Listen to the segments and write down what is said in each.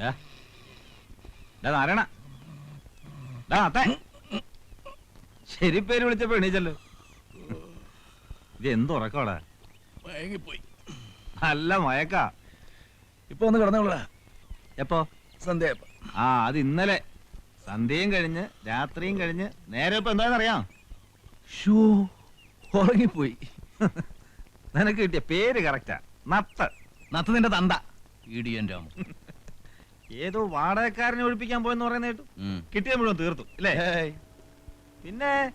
നാരായണ. ശരി പേര് വിളിച്ച എണീച്ചല്ലോ. ഇത് എന്തുറക്കോടാ മയങ്ങിപ്പോയി. നല്ല മയക്കാ. ഇപ്പൊ ഒന്ന് കിടന്നോളാ. എപ്പോ? സന്ധ്യ ആ അത് ഇന്നലെ. സന്ധ്യയും കഴിഞ്ഞ് രാത്രിയും കഴിഞ്ഞ്. നേരെ ഇപ്പൊ എന്താണെന്നറിയാം? ഷൂ ഉറങ്ങിപ്പോയി. നിനക്ക് കിട്ടിയ പേര് കറക്റ്റാ. നത്ത്. നത്ത് നിന്റെ തന്ത. ഇടിയൻ രാമു. ഏതോ വാടകക്കാരനെ ഒഴിപ്പിക്കാൻ പോയെന്ന് പറയുന്ന കേട്ടു. കിട്ടിയ മുഴുവൻ തീർത്തു അല്ലേ പിന്നെ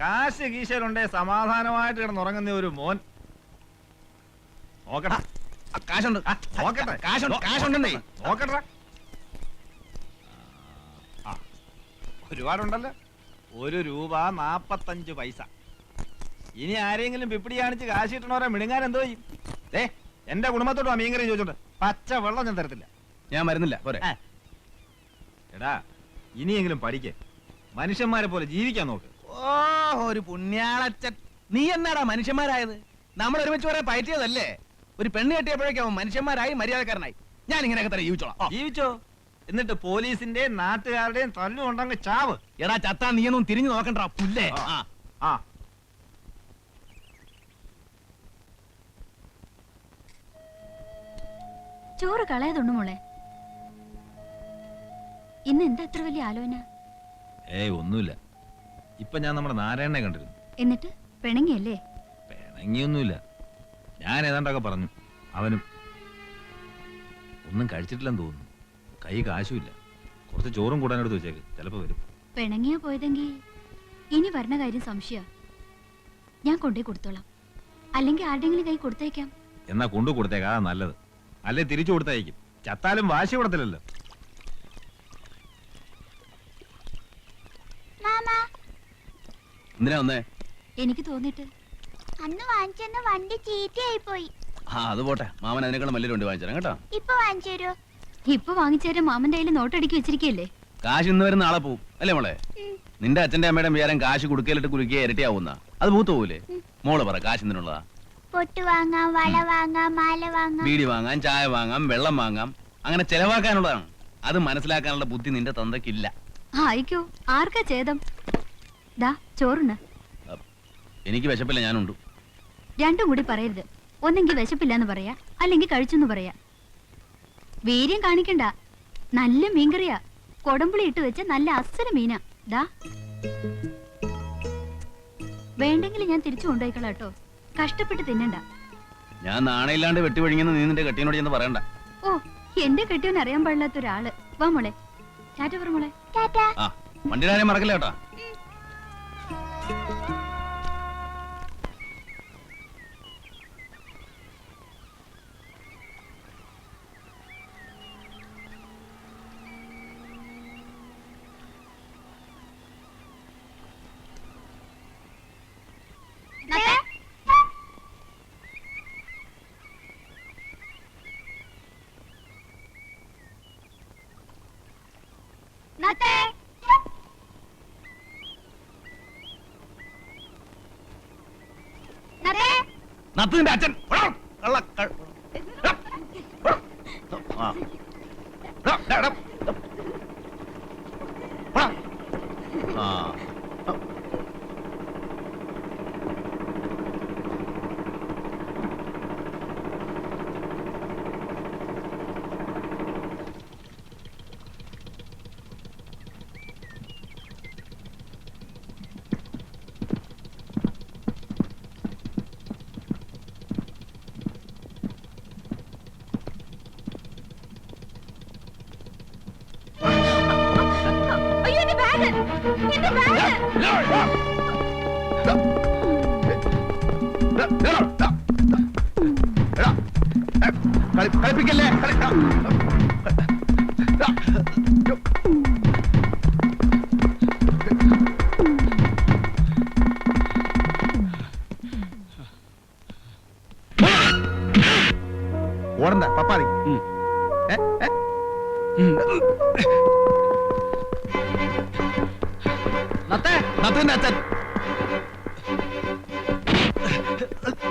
കാശ് കീശയിലുണ്ടേ സമാധാനമായിട്ട് കിടന്നുറങ്ങുന്ന ഒരു മോൻ. നോക്കടാ കാശുണ്ട്. നോക്കട്ടെ. കാശുണ്ട് നോ- കാശുണ്ടെന്നേ. നോക്കട്ടെ. ഒരുപാടുണ്ടല്ലോ. ഒരു രൂപ നാപ്പത്തഞ്ച് പൈസ. ഇനി ആരെങ്കിലും പിപ്പിടി കാണിച്ച് കാശ് കിട്ടണവരെ മിടുങ്ങാൻ എന്തോ ചെയ്യും. ഏ എന്റെ കുടുംബത്തോട് മീൻകറി ചോദിച്ചോണ്ട് പച്ച വെള്ളം ഞാൻ തരത്തില്ല. ഞാൻ മരുന്നില്ല പോരെ. എടാ ഇനിയെങ്കിലും പഠിക്കേ. മനുഷ്യന്മാരെ പോലെ ജീവിക്കാൻ നോക്ക്. ഓ ഒരു പുണ്യാളച്ചൻ. നീ എന്നാടാ മനുഷ്യന്മാരായത്? നമ്മൾ ഒരുമിച്ച് പറയാൻ പയറ്റിയതല്ലേ? ഒരു പെണ്ണ് കെട്ടിയപ്പോഴേക്കും മനുഷ്യന്മാരായി മര്യാദക്കാരനായി. ഞാൻ ഇങ്ങനെയൊക്കെ തന്നെ ജീവിച്ചോളാം. ജീവിച്ചോ? എന്നിട്ട് പോലീസിന്റെയും നാട്ടുകാരുടെയും തല്ലും ഉണ്ടെങ്കിൽ ചാവ്. എടാ ചത്താ നീയൊന്നും തിരിഞ്ഞു നോക്കണ്ട പുല്ലേ? ആ. ആ. ആ. ചോറ് കളയതുണ്ട് മോളെ. ഇന്ന് എന്താ എത്ര വലിയ ആലോചന? ഏയ് ഒന്നുമില്ല. ഇപ്പൊ ഞാൻ നമ്മുടെ നാരായണനെ കണ്ടിരുന്നു. എന്നിട്ട്? പിണങ്ങിയല്ലേ? പിണങ്ങിയൊന്നുമില്ല. ഞാൻ ഏതാണ്ടൊക്കെ പറഞ്ഞു. അവനും. ഒന്നും കഴിച്ചിട്ടില്ലെന്ന് തോന്നുന്നു. കൈ കാശുമില്ല. കുറച്ച് ചോറും കൂടാനെടുത്ത് വെച്ചേക്ക്. ചിലപ്പോ വരും. പിണങ്ങിയാ പോയതെങ്കിൽ ഇനി വരണ കാര്യം സംശയ. ഞാൻ കൊണ്ടേ കൊടുത്തോളാം. അല്ലെങ്കിൽ ആരുടെങ്കിലും കൈ കൊടുത്തേക്കാം. എന്നാ കൊണ്ടു കൊടുത്തേക്കാ നല്ലത്. അല്ലെ തിരിച്ചു കൊടുത്തായിരിക്കും ചത്താലും വാശി കൊടുത്തില്ലല്ലോ. എന്തിനാ വന്നേ? എനിക്ക് തോന്നിട്ട്. അന്ന് വാങ്ങിച്ചെന്ന വണ്ടി ചീത്തയായി പോയി ആ അത് പോട്ടെ. മാമൻ അതിനേക്കാളും വലിയ വണ്ടി വാങ്ങിച്ചു കേട്ടോ. ഇപ്പൊ വാങ്ങിച്ചു തരുമോ ഇപ്പൊ വാങ്ങിച്ചേരം മാമന്റെ കയ്യിൽ നോട്ടടിക്കി വെച്ചിരിക്കല്ലേ കാശ് ഇന്ന് വരുന്ന നാളെ പോവും. അല്ലേ മോളെ? നിന്റെ അച്ഛന്റെ അമ്മയുടെ വിചാരം കാശ് കുടുക്കയിലിട്ട് കുലുക്കിയ ഇരട്ടിയാവുന്ന. അത് പൂത്ത് പോവില്ലേ മോൾ പറ കാശ് എന്തിനുള്ളതാ? പൊട്ട് വാങ്ങാം വള വാങ്ങാം മാല വാങ്ങാം. ബീഡി വാങ്ങാം ചായ വാങ്ങാം വെള്ളം വാങ്ങാം. അങ്ങനെ ചെലവാക്കാനുള്ളതാണ്. അത് മനസ്സിലാക്കാനുള്ള ബുദ്ധി നിന്റെ തന്തക്കില്ല ആയിക്കോ ആർക്കാ ഛേദം? ദാ ചോറുണ്ട്. എനിക്ക് വിശപ്പില്ല ഞാനുണ്ട്. രണ്ടും കൂടി പറയരുത്. ഒന്നെങ്കിൽ വിശപ്പില്ലെന്ന് പറയാ അല്ലെങ്കിൽ കഴിച്ചെന്ന് പറയാ. വീര്യം കാണിക്കണ്ട. നല്ല മീൻകറിയാ. കൊടമ്പുളി ഇട്ട് വെച്ച നല്ല അസല മീനാ. ദാ. വേണ്ടെങ്കിൽ ഞാൻ തിരിച്ചു കൊണ്ടുപോയിക്കളാം കേട്ടോ. കഷ്ടപ്പെട്ട് തിന്നണ്ട. ഞാൻ നാണയില്ലാണ്ട് വെട്ടിവഴിഞ്ഞെന്ന് നീ നിന്റെ കെട്ടിയോട് ചെന്ന് പറയണ്ട. ഓ എന്റെ കെട്ടിയോൻ അറിയാൻ പാടില്ലാത്ത ഒരാൾ വാ മോളെ. ടാറ്റ പറ മോളെ. ടാറ്റ. ആ വണ്ടിയുടെ കാര്യം മറക്കില്ല കേട്ടാ. നത്തേ നത്തേ നത്ത് നിന്റെ അച്ഛൻ ആ. കളിപ്പിക്കല്ലേ? കളി- ഓടണ്ട പപ്പാതി നത്തേ, നത്തിന്റെ അച്ഛൻ.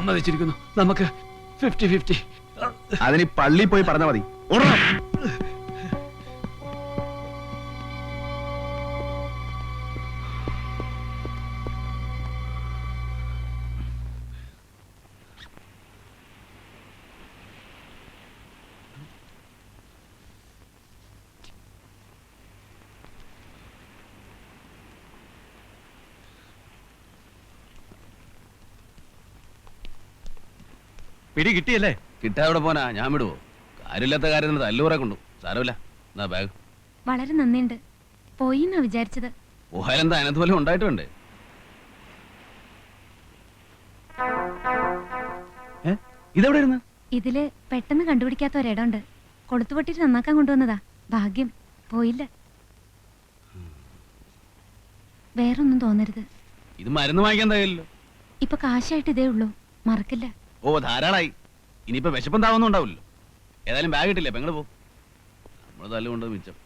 സമ്മതിച്ചിരിക്കുന്നു. നമുക്ക് ഫിഫ്റ്റി ഫിഫ്റ്റി അതിന് പള്ളി പോയി പറഞ്ഞാൽ മതി. പിടി കിട്ടിയല്ലേ? കിട്ടാവിടെ പോനാ ഞാൻ വിടുവോ? കാര്യമില്ലാത്ത കാര്യം തല്ലൂറെ കൊണ്ടു. സാരമില്ല. എന്നാ ബാഗ് വളരെ നന്ദിയുണ്ട്. പോയി എന്നാ വിചാരിച്ചത്. ഊഹാലെന്താ അതിനകത്ത് പോലെ ഉണ്ടായിട്ടുണ്ട് ഇതെവിടെ ഇരുന്ന്? ഇതിൽ പെട്ടെന്ന് കണ്ടുപിടിക്കാത്ത ഒരിടമുണ്ട് കൊളുത്തുപൊട്ടിട്ട് നന്നാക്കാൻ കൊണ്ടുവന്നതാ. ഭാഗ്യം. പോയില്ല. വേറൊന്നും തോന്നരുത്. ഇത് മരുന്ന് വാങ്ങിക്കാൻ ഇപ്പൊ കാശായിട്ട് ഇതേ ഉള്ളൂ. മറക്കില്ല. ഓ ധാരാളായി. ഇനിയിപ്പോ വിശപ്പം താവൊന്നും ഉണ്ടാവില്ലല്ലോ. ഏതായാലും ബാഗ് ഇട്ടില്ലേ? പെങ്ങൾ പോ? നമ്മൾ തല്ലുകൊണ്ട് മിച്ചം.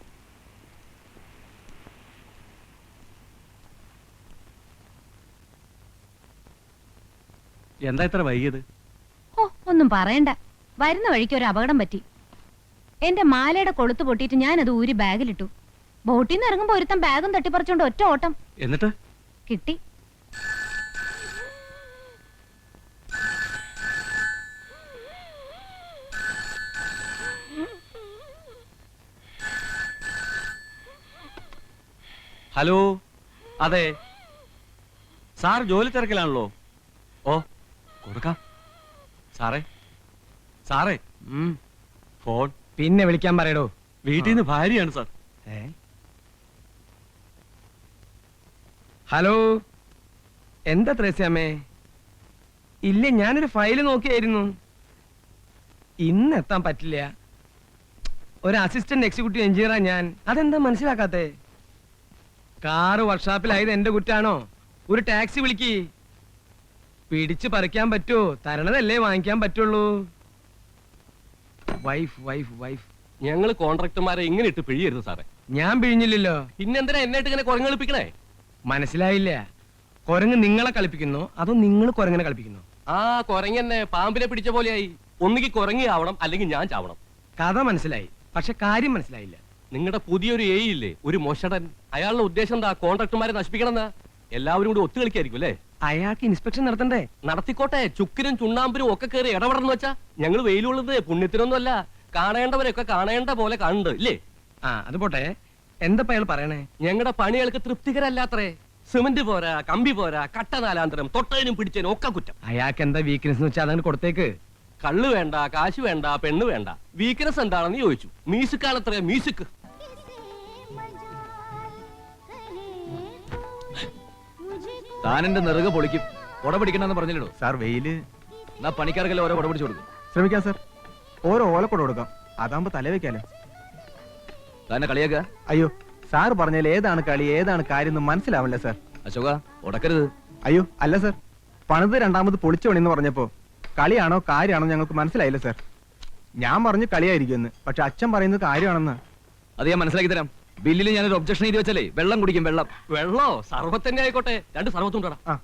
എന്താ ഇത്ര വൈകിയത്? ഓ ഒന്നും പറയണ്ട. വരുന്ന വഴിക്ക് ഒരു അപകടം പറ്റി. എന്റെ മാലയുടെ കൊളുത്ത് പൊട്ടിട്ട് ഞാൻ അത് ഊരി ബാഗിലിട്ടു. ബോട്ടിൽ നിന്ന് ഇറങ്ങുമ്പോ ഒരുത്തം ബാഗും തട്ടിപ്പറിച്ചോണ്ട് ഒറ്റ ഓട്ടം. എന്നിട്ട്? കിട്ടി. ഹലോ? അതെ. സാർ ജോലി തിരക്കിലാണല്ലോ. ഓ കൊടുക്കാം. സാറേ സാറേ ഫോൺ. പിന്നെ വിളിക്കാൻ പറയടോ. വീട്ടിൽ നിന്ന് ഭാര്യയാണ് സാർ. ഹലോ? എന്താ ത്രേസ്യാമ്മേ ഇല്ല ഞാനൊരു ഫയൽ നോക്കിയായിരുന്നു. ഇന്ന് എത്താൻ പറ്റില്ല. ഒരു അസിസ്റ്റന്റ് എക്സിക്യൂട്ടീവ് എഞ്ചിനീയറാ ഞാൻ. അതെന്താ മനസ്സിലാക്കാത്തെ? കാറ് വർക്ക്ഷോപ്പിലായത് എന്റെ കുറ്റാണോ? ഒരു ടാക്സി വിളിക്ക്. പിടിച്ച് പറിക്കാൻ പറ്റുമോ തരണതല്ലേ വാങ്ങിക്കാൻ പറ്റുള്ളൂ. Wife wife wife. ഞങ്ങൾ കോൺട്രാക്ടർമാരെ ഇങ്ങനെ ഇട്ട് പിഴിയരുത് സാറേ. ഞാൻ പിഴിഞ്ഞില്ലല്ലോ. പിന്നെന്തിനാ എന്നായിട്ട് ഇങ്ങനെ കുരങ്ങളിപ്പിക്കണേ മനസ്സിലായില്ല. കുരങ്ങ് നിങ്ങളെ കളിപ്പിക്കുന്നു അതോ നിങ്ങൾ കുരങ്ങനെ കളിപ്പിക്കുന്നു? ആ കുരങ്ങന്നെ പാമ്പിനെ പിടിച്ച പോലെയായി. ഒന്നുകിൽ കുരങ്ങി ആവണം അല്ലെങ്കിൽ ഞാൻ ചാവണം. കഥ മനസ്സിലായി പക്ഷെ കാര്യം മനസ്സിലായില്ല. നിങ്ങളുടെ പുതിയൊരു ഏ ഇല്ലേ? ഒരു മോശടൻ. അയാളുടെ ഉദ്ദേശം എന്താ? കോൺട്രാക്ടർമാരെ നശിപ്പിക്കണമെന്നാ? എല്ലാവരും കൂടി ഒത്തു കളിക്കായിരിക്കും അല്ലേ? അയാൾക്ക് ഇൻസ്പെക്ഷൻ നടത്തണ്ടേ? നടത്തിക്കോട്ടെ. ചുക്കിനും ചുണ്ണാമ്പിനും ഒക്കെ കയറി ഇടപെടണം വെച്ചാ ഞങ്ങൾ വെയിലുള്ളത് പുണ്യത്തിനൊന്നും അല്ല കാണേണ്ടവരൊക്കെ കാണേണ്ട പോലെ കാണുന്നുണ്ട് ഇല്ലേ? ആ അത് പോട്ടെ. എന്താ അയാൾ പറയണേ? ഞങ്ങളുടെ പണികൾക്ക് തൃപ്തികരല്ലാത്രേ. സിമന്റ് പോരാ കമ്പി പോരാ കട്ട നാലാന്തരം തൊട്ടതിനും പിടിച്ചതിനും ഒക്കെ കുറ്റം. അയാൾക്ക് എന്താ വീക്ക്നെസ് എന്ന് വെച്ചാൽ അതങ്ങനെ കൊടുത്തേക്ക്? കള്ളു വേണ്ട കാശ് വേണ്ട പെണ്ണ് വേണ്ട. വീക്ക്നെസ് എന്താണെന്ന് ചോദിച്ചു. മ്യൂസിക്കാണത്രേ മ്യൂസിക് താൻ എന്റെ നെറുക പൊളിക്കും. കുട പിടിക്കണമെന്ന് പറഞ്ഞില്ലടോ. സാർ വെയിൽ. എന്നാ പണിക്കാർക്കെല്ലാം ഓരോ കൊടപിടിച്ചു കൊടുക്കും. ശ്രമിക്കാം സാർ. ഓരോ ഓലക്കൊട കൊടുക്കാം. അതാകുമ്പോ തലവെക്കാലോ തന്നെ കളിയാക്ക? അയ്യോ സാർ പറഞ്ഞാൽ ഏതാണ് കളി ഏതാണ് കാര്യം എന്ന് മനസ്സിലാവില്ല സാർ. അശോക ഉടക്കരുത് അയ്യോ അല്ല സാർ. പണിത് രണ്ടാമത് പൊളിച്ചു പണിന്ന് പറഞ്ഞപ്പോ കളിയാണോ കാര്യമാണോ ഞങ്ങൾക്ക് മനസ്സിലായില്ല സാർ. ഞാൻ പറഞ്ഞു കളിയായിരിക്കുമെന്ന് പക്ഷെ അച്ഛൻ പറയുന്നത് കാര്യമാണെന്ന്. അത് ഞാൻ മനസ്സിലാക്കി തരാം. ബില്ലിൽ ഞാനൊരു ഒബ്ജക്ഷൻ എഴുതി വെച്ചാലേ വെള്ളം കുടിക്കും വെള്ളം വെള്ളോ സർവത്തന്നെ ആയിക്കോട്ടെ രണ്ട് സർവത്തും ആ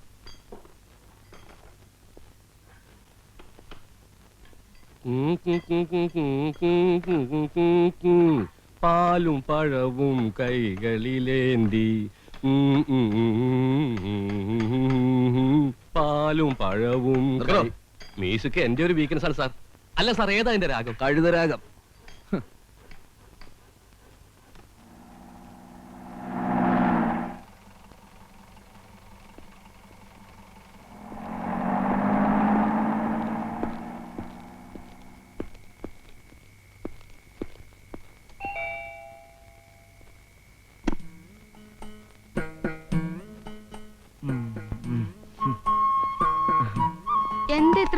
പാലും പഴവും കൈകളിലേന്തി ഉം, ഉം, ഉം, ഉം. പാലും പഴവും നിർത്തണോ? മ്യൂസിക് എന്റെ ഒരു വീക്ക്നെസ് ആണ് സാർ അല്ല സാർ ഏതാ എന്റെ രാഗം കഴുതരാഗം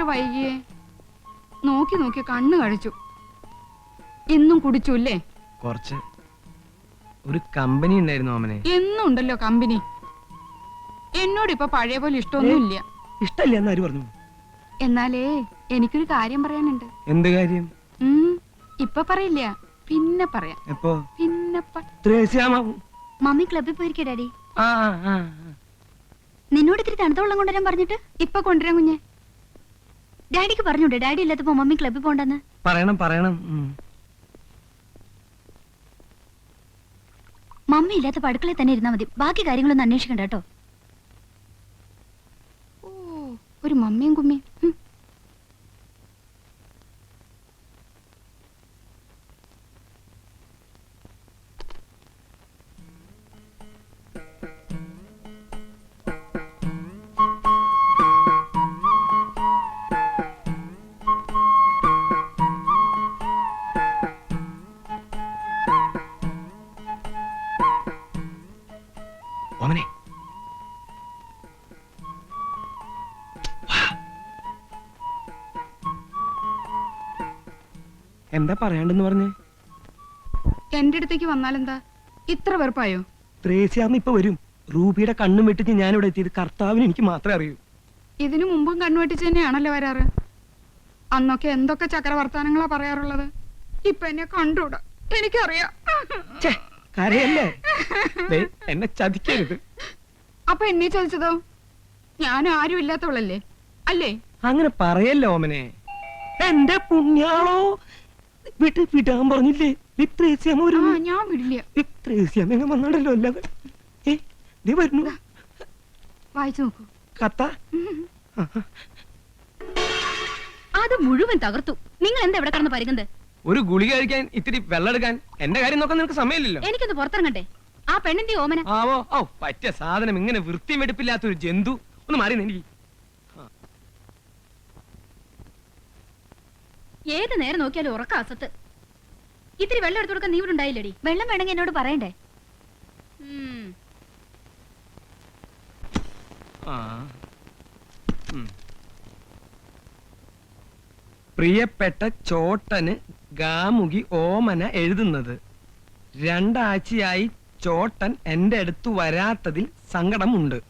ഇത്ര വൈകിയേ? നോക്കി നോക്കി കണ്ണു കഴിച്ചു. എന്നും കുടിച്ചു അല്ലേ കുറച്ച്. ഒരു കമ്പനി ഉണ്ടായിരുന്നു അമ്മനെ എന്നും ഉണ്ടല്ലോ കമ്പനി. എന്നോട് ഇപ്പൊ പഴയ പോലെ ഇഷ്ടമൊന്നുമില്ല. ഇഷ്ടല്ല എന്ന് ആര് പറഞ്ഞു? എന്നാലേ എനിക്കൊരു കാര്യം പറയാനുണ്ട്. എന്ത് കാര്യം? ഇപ്പൊ പറയില്ല. പിന്നെ പറയാം. എപ്പോ? പിന്നെ മമ്മി ക്ലബിൽ പോയിരിക്കേ ഡാഡി. നിന്നോട് ഇത്തിരി തണുത്ത വെള്ളം കൊണ്ടുവരാൻ പറഞ്ഞിട്ട് ഇപ്പൊ കൊണ്ടുവരാൻ കുഞ്ഞെ. ഡാഡിക്ക് പറഞ്ഞൂടെ ഡാഡി ഇല്ലാത്തപ്പോ മമ്മി ക്ലബ്ബിൽ പോണ്ടെന്ന്? പറയണം പറയണം. മമ്മി ഇല്ലാത്ത അടുക്കളയിൽ തന്നെ ഇരുന്നാ മതി. ബാക്കി കാര്യങ്ങളൊന്നും അന്വേഷിക്കണ്ട കേട്ടോ. ഓ ഒരു മമ്മിയും കുമ്മിയും. എന്താ പറയാണ്ടെന്ന് പറഞ്ഞേ? എന്റെ അടുത്തേക്ക് വന്നാൽ എന്താ ഇത്ര വെറുപ്പായോ? ത്രേസ്യാമ്മ ഇപ്പൊ വരും. റൂബിയുടെ കണ്ണും വെട്ടിച്ച് ഞാനിവിടെ എത്തിയത് കർത്താവിന് എനിക്ക് മാത്രമേ അറിയൂ. ഇതിനു മുമ്പും കണ്ണു വെട്ടിച്ച് തന്നെയാണല്ലോ വരാറ്. അന്നൊക്കെ എന്തൊക്കെ ചക്രവർത്താനങ്ങളാ പറയാറുള്ളത്? ഇപ്പൊ എന്നെ കണ്ടൂടാ. എനിക്കറിയാം. കരയല്ലേ? എന്നെ ചതിക്കരുത്. അപ്പൊ എന്നെ ചോദിച്ചതോ ഞാൻ ആരും ഇല്ലാത്തവളല്ലേ? അല്ലേ? അങ്ങനെ പറയല്ലോ ഓമനെ? എന്റെ പുണ്യാളോ വിട്ട് വിടാൻ പറഞ്ഞില്ലേ? ഞാൻ വിടില്ല. എങ്ങനെ വന്നാണ്ടല്ലോ അല്ലാതെ ഏ നീ വരുന്നു. വായിച്ചു നോക്കൂ. കത്ത. അത് മുഴുവൻ തകർത്തു. നിങ്ങൾ എന്താ ഇവിടെ കടന്ന് പരുകുന്നത് ഒരു ഗുളിക കഴിക്കാൻ ഇത്തിരി വെള്ളെടുക്കാൻ എന്റെ കാര്യം നോക്കാൻ നിനക്ക് സമയമില്ലല്ലോ. എനിക്കൊന്ന് പുറത്തിറങ്ങട്ടെ. ആ പെണ്ണിന്റെ ഓമന? ആവോ? ഓ പറ്റിയ സാധനം ഇങ്ങനെ വൃത്തിയും വെടുപ്പില്ലാത്ത ഒരു ജന്തു. ഒന്ന് മാറി എനിക്ക് ഏത് നേരം നോക്കിയാലും ഉറക്ക അസത്ത്. ഇത്തിരി വെള്ളം എടുത്തു കൊടുക്കാൻ നീ ഇവിടെ ഉണ്ടായില്ലടി. വെള്ളം വേണമെങ്കിൽ എന്നോട് പറയണ്ടേ. പ്രിയപ്പെട്ട ചോട്ടന് ഗാമുകി ഓമന എഴുതുന്നത്. രണ്ടാഴ്ചയായി ചോട്ടൻ എന്റെ അടുത്ത് വരാത്തതിൽ സങ്കടമുണ്ട്.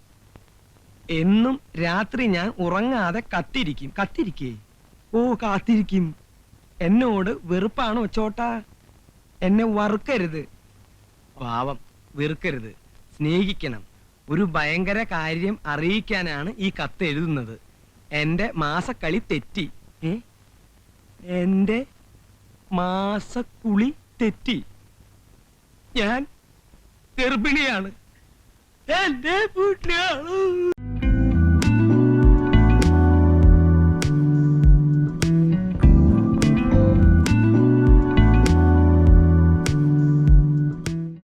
എന്നും രാത്രി ഞാൻ ഉറങ്ങാതെ കത്തിരിക്കും. കത്തിരിക്കേ? ഓ കാത്തിരിക്കും. എന്നോട് വെറുപ്പാണ് ചോട്ടാ എന്നെ വറുക്കരുത്. പാവം വെറുക്കരുത്. സ്നേഹിക്കണം. ഒരു ഭയങ്കര കാര്യം അറിയിക്കാനാണ് ഈ കത്ത് എഴുതുന്നത്. എന്റെ മാസക്കളി തെറ്റി. എന്റെ മാസക്കുളി തെറ്റി. ഞാൻ ഗർഭിണിയാണ്. എന്റെ പുണ്യാളു